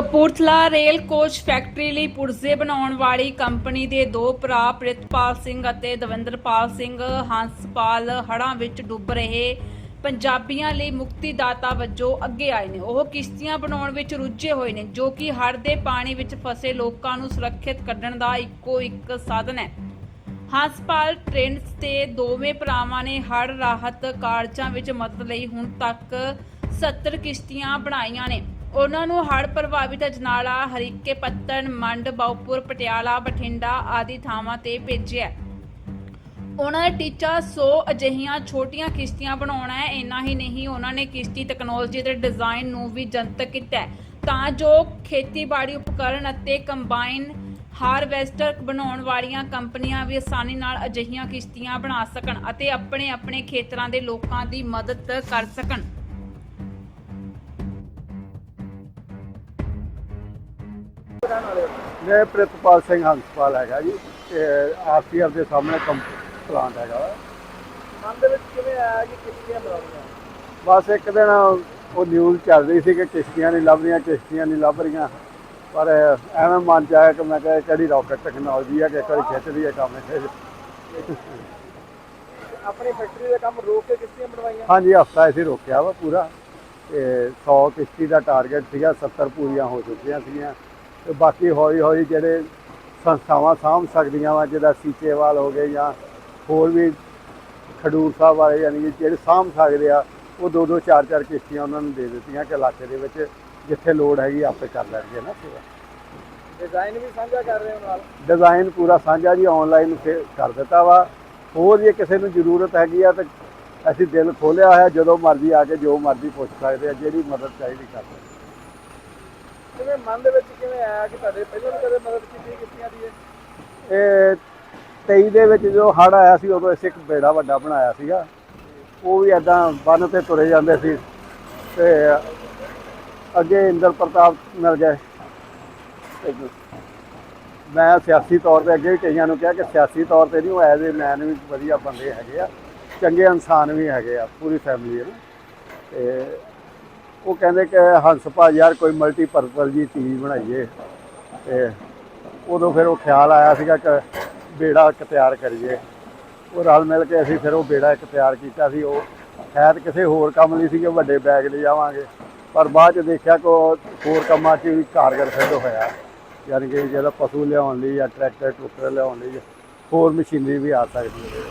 Kapurthala rail coach factory ਲਈ ਪੁਰਜ਼ੇ ਬਣਾਉਣ ਵਾਲੀ ਕੰਪਨੀ ਦੇ ਦੋ ਭਰਾ ਪ੍ਰਿਤਪਾਲ ਸਿੰਘ ਅਤੇ ਦਵਿੰਦਰਪਾਲ ਸਿੰਘ ਹੰਸਪਾਲ ਹੜ੍ਹਾਂ ਵਿੱਚ ਡੁੱਬ ਰਹੇ ਪੰਜਾਬੀਆਂ ਲਈ ਮੁਕਤੀਦਾਤਾ ਵਜੋਂ ਅੱਗੇ ਆਏ ਨੇ। ਉਹ ਕਿਸ਼ਤੀਆਂ ਬਣਾਉਣ ਵਿੱਚ ਰੁੱਝੇ ਹੋਏ ਨੇ, ਜੋ ਕਿ ਹੜ੍ਹ ਦੇ ਪਾਣੀ ਵਿੱਚ ਫਸੇ ਲੋਕਾਂ ਨੂੰ ਸੁਰੱਖਿਅਤ ਕੱਢਣ ਦਾ ਇੱਕੋ ਇੱਕ ਸਾਧਨ ਹੈ। ਹਸਪਤਾਲ ਟ੍ਰੇਨਸ ਤੇ ਦੋਵੇਂ ਭਰਾਵਾਂ ਨੇ ਹੜ੍ਹ ਰਾਹਤ ਕਾਰਜਾਂ ਵਿੱਚ ਮਦਦ ਲਈ ਹੁਣ ਤੱਕ 70 ਕਿਸ਼ਤੀਆਂ ਬਣਾਈਆਂ ਨੇ। ਉਹਨਾਂ ਨੂੰ ਹੜ੍ਹ ਪ੍ਰਭਾਵਿਤ ਅਜਨਾਲਾ, ਹਰੀਕੇ ਪੱਤਨ ਮੰਡ, ਬਾਉਪੁਰ, ਪਟਿਆਲਾ, ਬਠਿੰਡਾ ਆਦਿ ਥਾਵਾਂ ਤੇ ਭੇਜਿਆ ਉਹਨਾਂ ਦਾ ਟੀਚਾ 100 ਅਜਿਹੀਆਂ ਛੋਟੀਆਂ ਕਿਸ਼ਤੀਆਂ ਬਣਾਉਣਾ ਹੈ। ਇੰਨਾ ਹੀ ਨਹੀਂ, ਉਹਨਾਂ ਨੇ ਕਿਸ਼ਤੀ ਟੈਕਨੋਲੋਜੀ ਦੇ ਡਿਜ਼ਾਈਨ ਨੂੰ ਵੀ ਜਨਤਕ ਕੀਤਾ ਤਾਂ ਜੋ ਖੇਤੀਬਾੜੀ ਉਪਕਰਨ ਅਤੇ ਕੰਬਾਈਨ ਹਾਰਵੈਸਟਰ ਬਣਾਉਣ ਵਾਲੀਆਂ ਕੰਪਨੀਆਂ ਵੀ ਆਸਾਨੀ ਨਾਲ ਅਜਿਹੀਆਂ ਕਿਸ਼ਤੀਆਂ ਬਣਾ ਸਕਣ ਅਤੇ ਆਪਣੇ ਆਪਣੇ ਖੇਤਰਾਂ ਦੇ ਲੋਕਾਂ ਦੀ ਮਦਦ ਕਰ ਸਕਣ। ਮੈਂ ਪ੍ਰਿਤਪਾਲ ਸਿੰਘ ਹੰਸਪਾਲ ਹੈਗਾ ਜੀ ਆਰਸੀਐਫ ਦੇ ਸਾਹਮਣੇ ਕੰਪ ਪਲਾਂਟ ਹੈਗਾ ਵਾ। ਮਨ ਦੇ ਵਿੱਚ ਕਿਵੇਂ ਆਇਆ ਕਿ ਕਿਸ਼ਤੀਆਂ ਬਣਾਉਣੀਆਂ ਬਸ ਇੱਕ ਦਿਨ ਉਹ ਨਿਊਜ਼ ਚੱਲ ਰਹੀ ਸੀ ਕਿ ਕਿਸ਼ਤੀਆਂ ਨਹੀਂ ਲੱਭ ਰਹੀਆਂ ਕਿਸ਼ਤੀਆਂ ਨਹੀਂ ਲੱਭ ਰਹੀਆਂ। ਪਰ ਐਵੇਂ ਮਨ ਚ ਆਇਆ ਕਿ ਮੈਂ ਕਿਹਾ ਇਹ ਕਿਹੜੀ ਰਾਕਟ ਟੈਕਨੋਲੋਜੀ ਹੈ ਕਿ ਇੱਕ ਵਾਰੀ ਖਿੱਚ ਲਈਏ ਕੰਮ ਇੱਥੇ। ਆਪਣੀ ਫੈਕਟਰੀ ਦਾ ਕੰਮ ਰੋਕ ਕੇ ਕਿਸ਼ਤੀਆਂ ਬਣਵਾਈਆਂ? ਹਾਂਜੀ ਹਫਤਾ ਅਸੀਂ ਰੋਕਿਆ ਵਾ ਪੂਰਾ ਤੇ 100 ਕਿਸ਼ਤੀ ਦਾ ਟਾਰਗੇਟ ਸੀਗਾ 70 ਪੂਰੀਆਂ ਹੋ ਚੁੱਕੀਆਂ ਸੀਗੀਆਂ। ਤੇ ਬਾਕੀ ਹੌਲੀ ਹੌਲੀ ਜਿਹੜੇ ਸੰਸਥਾਵਾਂ ਸਾਂਭ ਸਕਦੀਆਂ ਵਾ ਜਿਹਦਾ ਸੀਚੇਵਾਲ ਹੋ ਗਏ ਜਾਂ ਹੋਰ ਵੀ ਖਡੂਰ ਸਾਹਿਬ ਵਾਲੇ ਯਾਨੀ ਕਿ ਜਿਹੜੇ ਸਾਂਭ ਸਕਦੇ ਆ ਉਹ ਦੋ ਦੋ ਚਾਰ ਚਾਰ ਕਿਸ਼ਤੀਆਂ ਉਹਨਾਂ ਨੂੰ ਦੇ ਦਿੱਤੀਆਂ ਕਿ ਇਲਾਕੇ ਦੇ ਵਿੱਚ ਜਿੱਥੇ ਲੋੜ ਹੈਗੀ ਆਪੇ ਕਰ ਲੈਣਗੇ ਨਾ ਸੇਵਾ। ਡਿਜ਼ਾਈਨ ਵੀ ਸਾਂਝਾ ਕਰ ਰਹੇ ਹੋ ਨਾਲ? ਡਿਜ਼ਾਈਨ ਪੂਰਾ ਸਾਂਝਾ ਜੀ ਆਨਲਾਈਨ ਕਰ ਦਿੱਤਾ ਵਾ। ਹੋਰ ਜੇ ਕਿਸੇ ਨੂੰ ਜ਼ਰੂਰਤ ਹੈਗੀ ਆ ਤਾਂ ਅਸੀਂ ਦਿਲ ਖੋਲਿਆ ਹੋਇਆ ਜਦੋਂ ਮਰਜ਼ੀ ਆ ਕੇ ਜੋ ਮਰਜ਼ੀ ਪੁੱਛ ਸਕਦੇ ਆ ਜਿਹੜੀ ਮਦਦ ਚਾਹੀਦੀ ਕਰ ਸਕਦੇ ਕਿਵੇਂ ਮਨ ਦੇ ਵਿੱਚ ਕਿਵੇਂ ਆਇਆ ਕਿ ਤੁਹਾਡੇ ਪਹਿਲਾਂ ਵੀ ਕਦੇ ਮਦਦ ਕੀਤੀ ਕਿਸ਼ਤੀਆਂ ਦੀ ਇਹ? ਇਹ 23 ਦੇ ਵਿੱਚ ਜੋ ਹੜ ਆਇਆ ਸੀ, ਉਦੋਂ ਅਸੀਂ ਇੱਕ ਬੇੜਾ ਵੱਡਾ ਬਣਾਇਆ ਸੀਗਾ। ਉਹ ਵੀ ਐਦਾਂ ਬੰਨ ਤੇ ਤੁਰੇ ਜਾਂਦੇ ਸੀ ਤੇ ਅੱਗੇ ਇੰਦਰ ਪ੍ਰਤਾਪ ਮਿਲ ਗਏ। ਮੈਂ ਸਿਆਸੀ ਤੌਰ ਤੇ ਅੱਗੇ ਵੀ ਕਈਆਂ ਨੂੰ ਕਿਹਾ ਕਿ ਸਿਆਸੀ ਤੌਰ ਤੇ ਨਹੀਂ, ਉਹ ਐਜ਼ ਏ ਮੈਨ ਵੀ ਵਧੀਆ ਬੰਦੇ ਹੈਗੇ ਆ। ਚੰਗੇ ਇਨਸਾਨ ਵੀ ਹੈਗੇ ਆ, ਪੂਰੀ ਫੈਮਿਲੀ ਹੈ ਨਾ। ਤੇ ਉਹ ਕਹਿੰਦੇ ਕਿ ਹੰਸ ਭਾ ਯਾਰ ਕੋਈ ਮਲਟੀਪਰਪਲ ਜੀ ਚੀਜ਼ ਬਣਾਈਏ। ਤੇ ਉਦੋਂ ਫਿਰ ਉਹ ਖਿਆਲ ਆਇਆ ਸੀਗਾ ਕਿ ਬੇੜਾ ਇੱਕ ਤਿਆਰ ਕਰੀਏ। ਉਹ ਰਲ ਮਿਲ ਕੇ ਅਸੀਂ ਫਿਰ ਉਹ ਬੇੜਾ ਇੱਕ ਤਿਆਰ ਕੀਤਾ ਸੀ। ਉਹ ਸ਼ਾਇਦ ਕਿਸੇ ਹੋਰ ਕੰਮ ਲਈ ਸੀ ਕਿ ਵੱਡੇ ਬੈਗ ਲੈ ਜਾਵਾਂਗੇ। ਪਰ ਬਾਅਦ ਚ ਦੇਖਿਆ ਕਿ ਉਹ ਹੋਰ ਕੰਮਾਂ 'ਚ ਵੀ ਕਾਰਗਰ ਸਿੱਧ ਹੋਇਆ। ਯਾਨੀ ਕਿ ਜਿਹੜਾ ਪਸ਼ੂ ਲਿਆਉਣ ਲਈ ਜਾਂ ਟਰੈਕਟਰ ਟਰੂਕਟਰ ਲਿਆਉਣ ਲਈ ਹੋਰ ਮਸ਼ੀਨਰੀ ਵੀ ਆ ਸਕਦੀ ਹੈ।